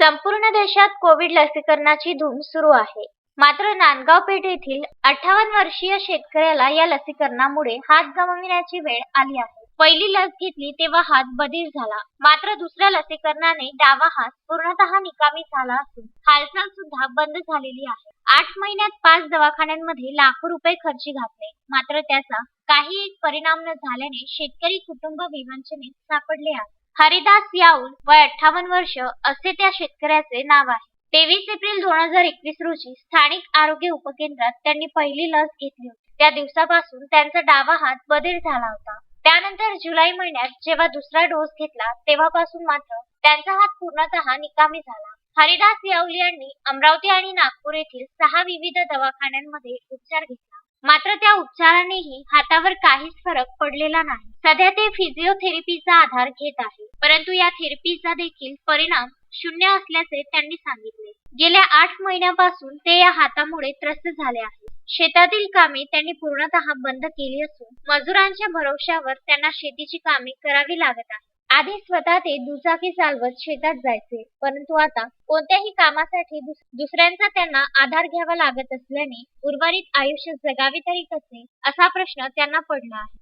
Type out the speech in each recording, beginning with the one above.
संपूर्ण देशात कोविड लसीकरणाची धूम सुरू आहे. मात्र नांदगाव पेठ येथील अठ्ठावन्न वर्षीय शेतकऱ्याला या लसीकरणामुळे हात गमाविण्याची वेळ आली आहे. पहिली लस घेतली तेव्हा हात बधीर झाला. मात्र दुसऱ्या लसीकरणाने डावा हात पूर्णतः निकामी झाला असून हालचाल सुद्धा बंद झालेली आहे. आठ महिन्यात पाच दवाखान्यांमध्ये लाखो रुपये खर्ची घातले. मात्र त्याचा काही एक परिणाम न झाल्याने शेतकरी कुटुंब विवंचनेत सापडले आहे हरिदास याऊल वय अठ्ठावन्न वर्ष असे त्या शेतकऱ्याचे नाव आहे. तेवीस एप्रिल दोन हजार एकवीस रोजी स्थानिक आरोग्य उपकेंद्रात त्यांनी पहिली लस घेतली होती. त्या दिवसापासून त्यांचा डावा हात बदल झाला होता. त्यानंतर जुलै महिन्यात जेव्हा दुसरा डोस घेतला तेव्हापासून मात्र त्यांचा हात पूर्णतः निकामी झाला. हरिदास याऊल यांनी अमरावती आणि नागपूर येथील सहा विविध दवाखान्यांमध्ये उपचार घेतला. मात्र त्या उपचारानेही हातावर काहीच फरक पडलेला नाही. सध्या ते फिजिओथेरपीचा आधार घेत आहे. परंतु या थेरपीचा देखील परिणाम शून्य असल्याचे त्यांनी सांगितले. गेल्या आठ महिन्यापासून ते या हातामुळे त्रस्त झाले आहे शेतातील कामे त्यांनी पूर्णतः बंद केली असून मजुरांच्या भरोश्यावर त्यांना शेतीची कामे करावी लागत आहेत. आधी स्वतः ते दुचाकी चालवत शेतात जायचे. परंतु आता कोणत्याही कामासाठी दुसऱ्यांचा त्यांना आधार घ्यावा लागत असल्याने उर्वरित आयुष्य जगावे तरी कसे? असा प्रश्न त्यांना पडला आहे.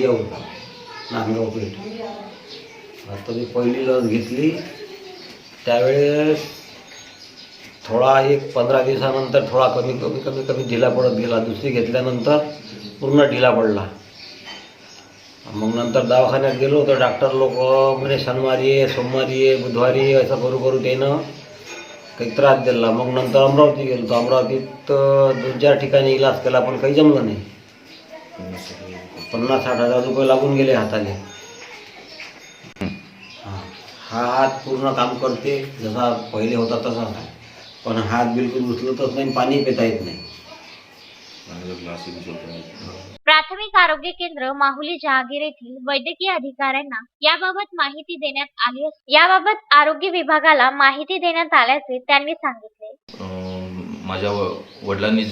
येऊ नांदगाव पेठ. आता मी पहिली लस घेतली. त्यावेळेस थोडा एक पंधरा दिवसानंतर थोडा कमी कमी कमी कमी ढिला पडत गेला. दुसरी घेतल्यानंतर पूर्ण ढिला पडला. मग नंतर दवाखान्यात गेलो तर डॉक्टर लोक म्हणे शनिवारी ये सोमवारी ये बुधवारी ये असं करू करू त्यानं काही त्रास दिला. मग नंतर अमरावती गेलो. तर अमरावतीत दोन चार ठिकाणी इलाज केला पण काही जमलं नाही. पन्नास साठ हजार रुपये लागून गेले हाताने. हा हा हात पूर्ण काम करते जसा पहिले होता तसाच आहे पण हात बिलकुल उचलतच नाही पाणी पिता येत नाही. प्राथमिक आरोग्य केंद्र माहुली जहागीर येथील वैद्यकीय अधिकाऱ्यांना याबाबत माहिती देण्यात आली असून याबाबत आरोग्य विभागाला माहिती देण्यात आल्याचे त्यांनी सांगितले. माझ्या वडिलांनी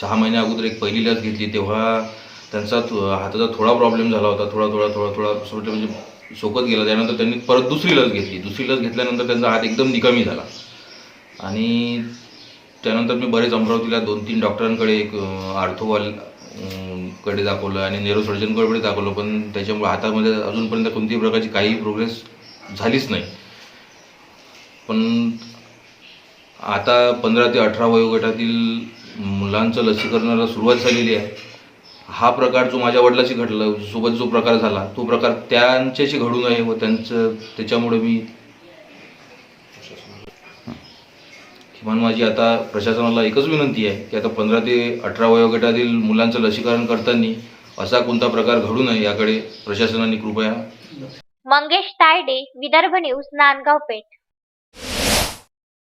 सहा महिन्या अगोदर एक पहिली लस घेतली तेव्हा त्यांचा हाताचा थोडा प्रॉब्लेम झाला होता थोडा थोडा थोडा थोडा म्हणजे सोकत गेला त्यानंतर त्यांनी परत दुसरी लस घेतली. दुसरी लस घेतल्यानंतर त्यांचा हात एकदम निकामी झाला. आणि त्यानंतर मी बरेच अमरावतीला दोन तीन डॉक्टरांकडे एक आर्थोवाल कडे दाखवलं आणि नेरोसर्जनकडे दाखवलं पण त्याच्यामुळे हातामध्ये अजूनपर्यंत कोणत्याही प्रकारची काही प्रोग्रेस झालीच नाही. पण आता पंधरा ते अठरा वयोगटातील मुलांचं लसीकरणाला सुरुवात झालेली आहे. हा प्रकार जो माझ्या वडिलाशी घडला सोबत जो प्रकार झाला तो प्रकार त्यांच्याशी घडू नये व त्यांचं त्याच्यामुळे मी किमान माझी आता प्रशासनाला एकच विनंती आहे की आता पंधरा ते अठरा वयोगटातील मुलांचं लसीकरण करताना असा कोणता प्रकार घडू नये याकडे प्रशासनाने कृपया मंगेश तायडे विदर्भ न्यूज नांदगाव पेठ.